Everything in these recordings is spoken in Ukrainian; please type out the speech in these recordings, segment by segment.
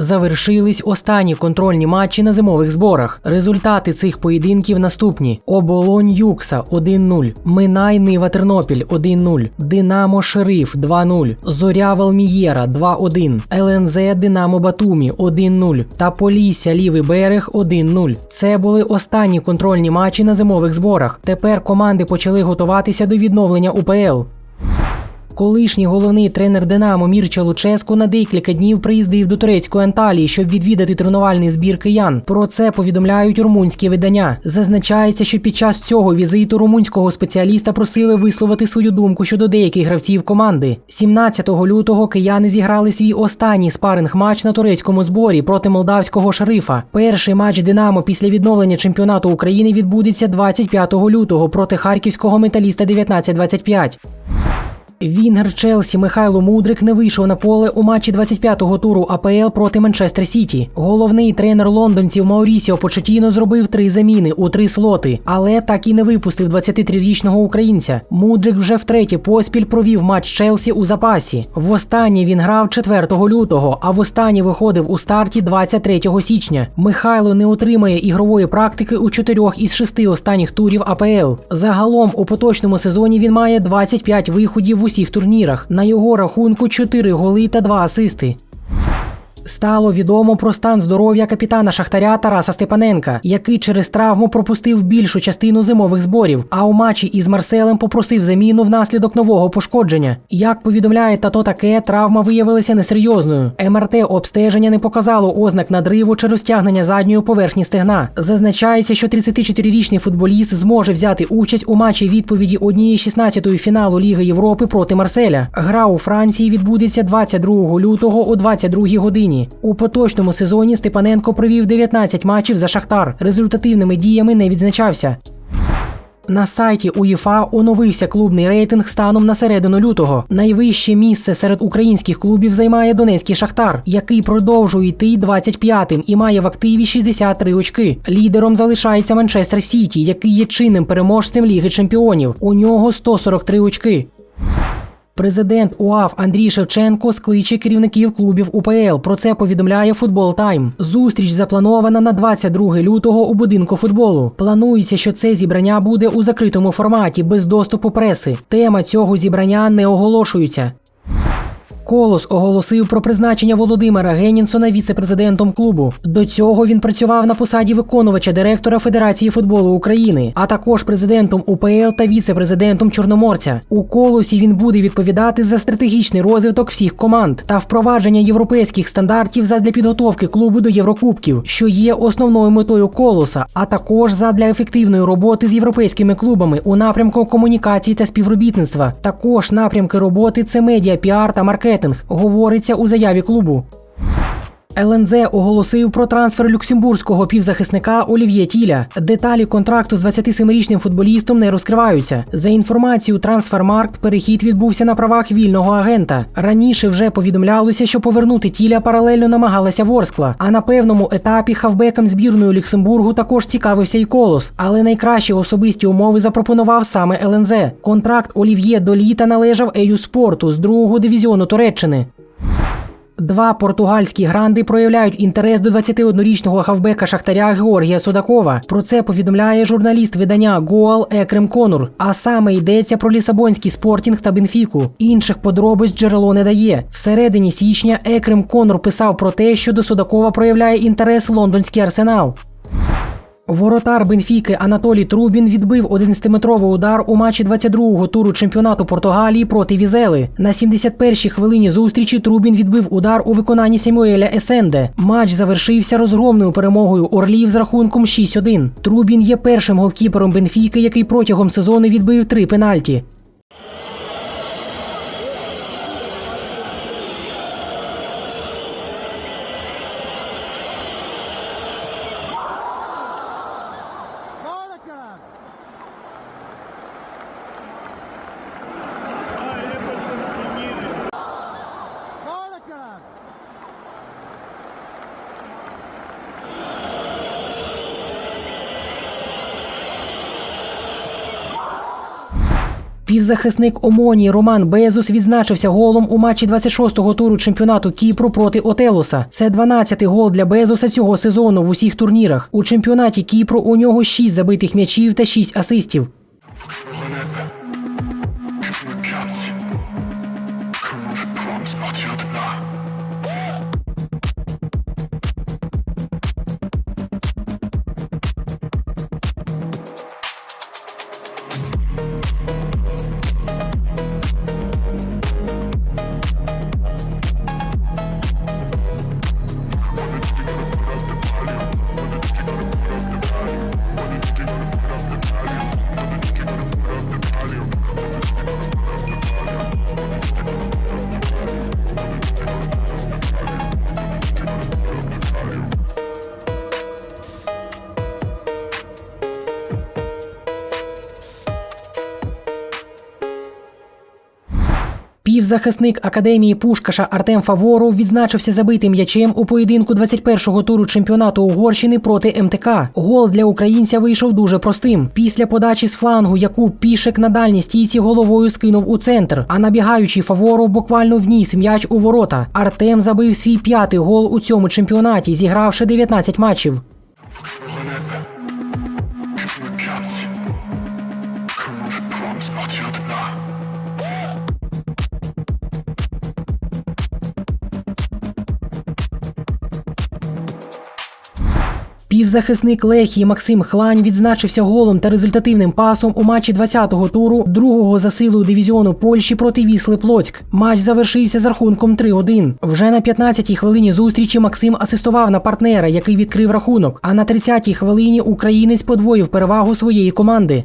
Завершились останні контрольні матчі на зимових зборах. Результати цих поєдинків наступні: Оболонь Юкса 1-0, Минай Нива Тернопіль 1-0, Динамо Шериф 2-0, Зоря Валмієра 2-1, ЛНЗ Динамо Батумі 1-0 та Полісся Лівий берег 1-0. Це були останні контрольні матчі на зимових зборах. Тепер команди почали готуватися до відновлення УПЛ. Колишній головний тренер Динамо Мірча Луческо на декілька днів приїздив до турецької Анталії, щоб відвідати тренувальний збір киян. Про це повідомляють румунські видання. Зазначається, що під час цього візиту румунського спеціаліста просили висловити свою думку щодо деяких гравців команди. 17 лютого кияни зіграли свій останній спаринг матч на турецькому зборі проти молдавського шерифа. Перший матч Динамо після відновлення чемпіонату України відбудеться 25 лютого проти харківського металіста 1925. Вінгер Челсі Михайло Мудрик не вийшов на поле у матчі 25-го туру АПЛ проти Манчестер Сіті. Головний тренер лондонців Маурісіо Почетіно зробив три заміни у три слоти, але так і не випустив 23-річного українця. Мудрик вже втретє поспіль провів матч Челсі у запасі. Востаннє він грав 4 лютого, а востаннє виходив у старті 23 січня. Михайло не отримає ігрової практики у чотирьох із шести останніх турів АПЛ. Загалом у поточному сезоні він має 25 виходів в усіх турнірах. На його рахунку 4 голи та 2 асисти. Стало відомо про стан здоров'я капітана Шахтаря Тараса Степаненка, який через травму пропустив більшу частину зимових зборів, а у матчі із Марселем попросив заміну внаслідок нового пошкодження. Як повідомляє тато таке, травма виявилася несерйозною. МРТ обстеження не показало ознак надриву чи розтягнення задньої поверхні стегна. Зазначається, що 34-річний футболіст зможе взяти участь у матчі відповіді однієї 16-ї фіналу Ліги Європи проти Марселя. Гра у Франції відбудеться 22 лютого о 22 годині. У поточному сезоні Степаненко провів 19 матчів за Шахтар. Результативними діями не відзначався. На сайті УЄФА оновився клубний рейтинг станом на середину лютого. Найвище місце серед українських клубів займає Донецький Шахтар, який продовжує йти 25-тим і має в активі 63 очки. Лідером залишається Манчестер Сіті, який є чинним переможцем Ліги Чемпіонів. У нього 143 очки. Президент УАФ Андрій Шевченко скличе керівників клубів УПЛ. Про це повідомляє Футбол Тайм. Зустріч запланована на 22 лютого у будинку футболу. Планується, що це зібрання буде у закритому форматі без доступу преси. Тема цього зібрання не оголошується. Колос оголосив про призначення Володимира Генінсона віце-президентом клубу. До цього він працював на посаді виконувача директора Федерації футболу України, а також президентом УПЛ та віце-президентом Чорноморця. У колосі він буде відповідати за стратегічний розвиток всіх команд та впровадження європейських стандартів задля підготовки клубу до Єврокубків, що є основною метою колоса, а також задля ефективної роботи з європейськими клубами у напрямку комунікації та співробітництва. Також напрямки роботи це медіа, піар та маркетинг маркетинг, говориться у заяві клубу. ЛНЗ оголосив про трансфер люксембурзького півзахисника Олів'є Тіля. Деталі контракту з 27-річним футболістом не розкриваються. За інформацією Трансфермаркт, перехід відбувся на правах вільного агента. Раніше вже повідомлялося, що повернути тіля паралельно намагалася Ворскла. А на певному етапі хавбеком збірної Люксембургу також цікавився і колос. Але найкращі особисті умови запропонував саме ЛНЗ. Контракт Олів'є до літа належав Ею Спорту з другого дивізіону Туреччини. Два португальські гранди проявляють інтерес до 21-річного хавбека Шахтаря Георгія Судакова. Про це повідомляє журналіст видання Гоал Екрем Конур. А саме йдеться про Лісабонський спортінг та Бенфіку. Інших подробиць джерело не дає. Всередині січня Екрем Конур писав про те, що до Судакова проявляє інтерес лондонський арсенал. Воротар Бенфіки Анатолій Трубін відбив 11-метровий удар у матчі 22-го туру чемпіонату Португалії проти Візели. На 71-й хвилині зустрічі Трубін відбив удар у виконанні Семюеля Есенде. Матч завершився розгромною перемогою Орлів з рахунком 6-1. Трубін є першим голкіпером Бенфіки, який протягом сезону відбив три пенальті. Півзахисник Омоні Роман Безус відзначився голом у матчі 26-го туру чемпіонату Кіпру проти Отелоса. Це 12-й гол для Безуса цього сезону в усіх турнірах. У чемпіонаті Кіпру у нього 6 забитих м'ячів та 6 асистів. Півзахисник академії Пушкаша Артем Фаворов відзначився забитим м'ячем у поєдинку 21-го туру чемпіонату Угорщини проти МТК. Гол для українця вийшов дуже простим. Після подачі з флангу, яку пішек на дальній стійці головою скинув у центр, а набігаючий Фаворов буквально вніс м'яч у ворота. Артем забив свій п'ятий гол у цьому чемпіонаті, зігравши 19 матчів. Півзахисник Лехії Максим Хлань відзначився голом та результативним пасом у матчі 20-го туру другого за силою дивізіону Польщі проти Вісли Плоцьк. Матч завершився з рахунком 3-1. Вже на 15-й хвилині зустрічі Максим асистував на партнера, який відкрив рахунок. А на 30-й хвилині українець подвоїв перевагу своєї команди.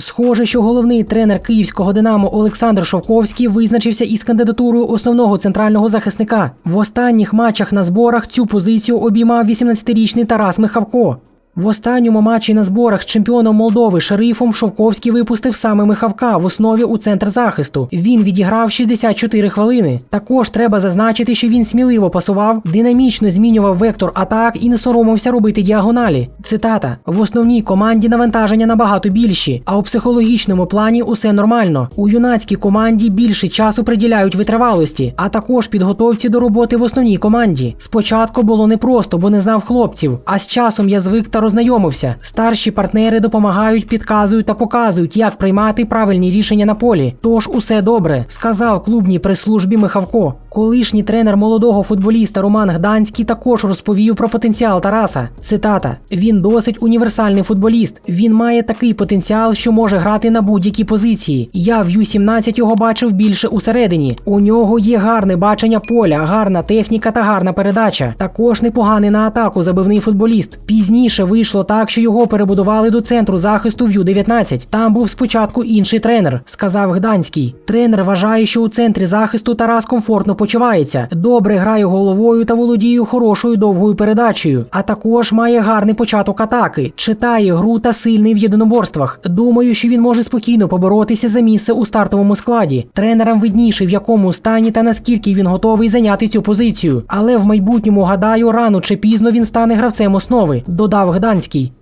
Схоже, що головний тренер київського Динамо Олександр Шовковський визначився із кандидатурою основного центрального захисника. В останніх матчах на зборах цю позицію обіймав 18-річний Тарас Михавко. В останньому матчі на зборах з чемпіоном Молдови шерифом Шовковський випустив саме Михавка в основі у центр захисту. Він відіграв 64 хвилини. Також треба зазначити, що він сміливо пасував, динамічно змінював вектор атак і не соромився робити діагоналі. Цитата: в основній команді навантаження набагато більші, а у психологічному плані усе нормально. У юнацькій команді більше часу приділяють витривалості, а також підготовці до роботи в основній команді. Спочатку було непросто, бо не знав хлопців. А з часом я звик та роззнайомився. Старші партнери допомагають, підказують та показують, як приймати правильні рішення на полі. Тож усе добре, сказав клубній прес-службі Михавко. Колишній тренер молодого футболіста Роман Гданський також розповів про потенціал Тараса. Цитата: він досить універсальний футболіст. Він має такий потенціал, що може грати на будь-якій позиції. Я в Ю-17 його бачив більше усередині. У нього є гарне бачення поля, гарна техніка та гарна передача. Також непоганий на атаку забивний футболіст. Пізніше вийшло так, що його перебудували до центру захисту в Ю-19. Там був спочатку інший тренер, сказав Гданський. Тренер вважає, що у центрі захисту Тарас комфортно почувається, добре грає головою та володіє хорошою довгою передачею, а також має гарний початок атаки, читає гру та сильний в єдиноборствах. Думаю, що він може спокійно поборотися за місце у стартовому складі. Тренерам видніше, в якому стані та наскільки він готовий зайняти цю позицію. Але в майбутньому гадаю, рано чи пізно він стане гравцем основи, додав Гданський.